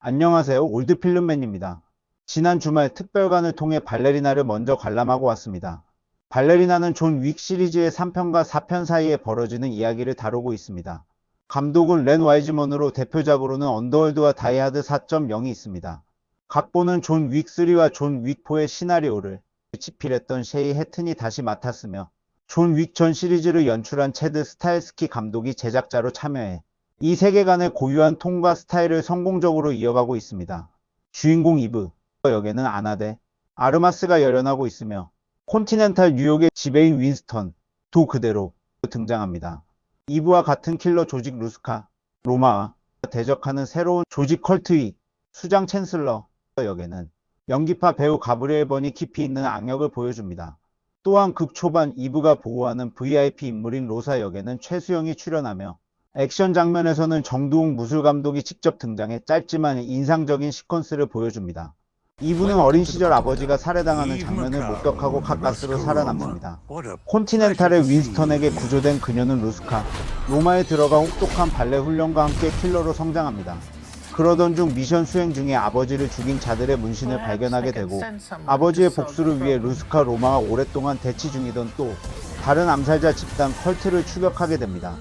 안녕하세요. 올드필름맨입니다. 지난 주말 특별관을 통해 발레리나를 먼저 관람하고 왔습니다. 발레리나는 존 윅 시리즈의 3편과 4편 사이에 벌어지는 이야기를 다루고 있습니다. 감독은 렌 와이즈먼으로 대표작으로는 언더월드와 다이하드 4.0이 있습니다. 각본은 존 윅 3와 존 윅 4의 시나리오를 집필했던 셰이 해튼이 다시 맡았으며 존 윅 전 시리즈를 연출한 체드 스타일스키 감독이 제작자로 참여해 이 세계관의 고유한 톤과 스타일을 성공적으로 이어가고 있습니다. 주인공 이브 역에는 아나데 아르마스가 열연하고 있으며 콘티넨탈 뉴욕의 지배인 윈스턴 도 그대로 등장합니다. 이브와 같은 킬러 조직 루스카 로마와 대적하는 새로운 조직 컬트위 수장 챈슬러 역에는 연기파 배우 가브리엘 번이 깊이 있는 악역을 보여줍니다. 또한 극 초반 이브가 보호하는 VIP 인물인 로사 역에는 최수영이 출연하며 액션 장면에서는 정두웅 무술 감독이 직접 등장해 짧지만 인상적인 시퀀스를 보여줍니다. 이분은 어린 시절 아버지가 살해당하는 장면을 목격하고 가까스로 살아남습니다. 콘티넨탈의 윈스턴에게 구조된 그녀는 루스카, 로마에 들어가 혹독한 발레 훈련과 함께 킬러로 성장합니다. 그러던 중 미션 수행 중에 아버지를 죽인 자들의 문신을 발견하게 되고 아버지의 복수를 위해 루스카 로마가 오랫동안 대치 중이던 또 다른 암살자 집단 컬트를 추격하게 됩니다.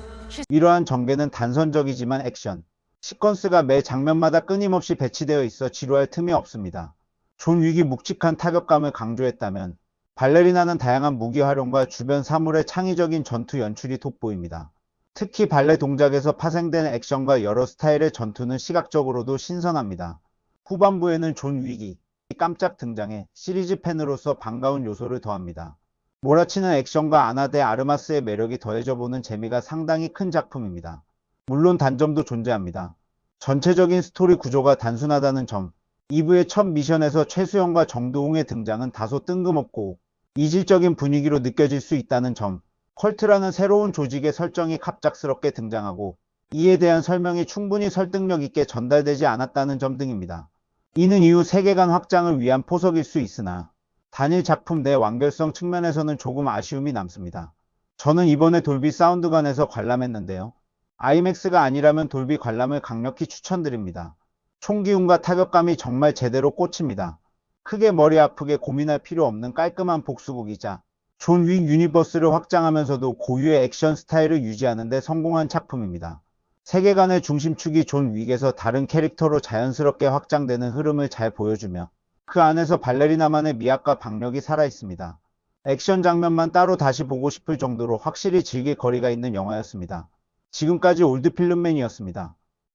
이러한 전개는 단선적이지만 액션, 시퀀스가 매 장면마다 끊임없이 배치되어 있어 지루할 틈이 없습니다. 존 윅이 묵직한 타격감을 강조했다면 발레리나는 다양한 무기 활용과 주변 사물의 창의적인 전투 연출이 돋보입니다. 특히 발레 동작에서 파생된 액션과 여러 스타일의 전투는 시각적으로도 신선합니다. 후반부에는 존 윅이 깜짝 등장해 시리즈 팬으로서 반가운 요소를 더합니다. 몰아치는 액션과 아나데 아르마스의 매력이 더해져 보는 재미가 상당히 큰 작품입니다. 물론 단점도 존재합니다. 전체적인 스토리 구조가 단순하다는 점, 2부의 첫 미션에서 최수영과 정두웅의 등장은 다소 뜬금없고 이질적인 분위기로 느껴질 수 있다는 점, 컬트라는 새로운 조직의 설정이 갑작스럽게 등장하고 이에 대한 설명이 충분히 설득력 있게 전달되지 않았다는 점 등입니다. 이는 이후 세계관 확장을 위한 포석일 수 있으나 단일 작품 내 완결성 측면에서는 조금 아쉬움이 남습니다. 저는 이번에 돌비 사운드관에서 관람했는데요. 아이맥스가 아니라면 돌비 관람을 강력히 추천드립니다. 총기운과 타격감이 정말 제대로 꽂힙니다. 크게 머리 아프게 고민할 필요 없는 깔끔한 복수극이자 존 윅 유니버스를 확장하면서도 고유의 액션 스타일을 유지하는 데 성공한 작품입니다. 세계관의 중심축이 존 윅에서 다른 캐릭터로 자연스럽게 확장되는 흐름을 잘 보여주며 그 안에서 발레리나만의 미학과 박력이 살아있습니다. 액션 장면만 따로 다시 보고 싶을 정도로 확실히 즐길 거리가 있는 영화였습니다. 지금까지 올드필름맨이었습니다.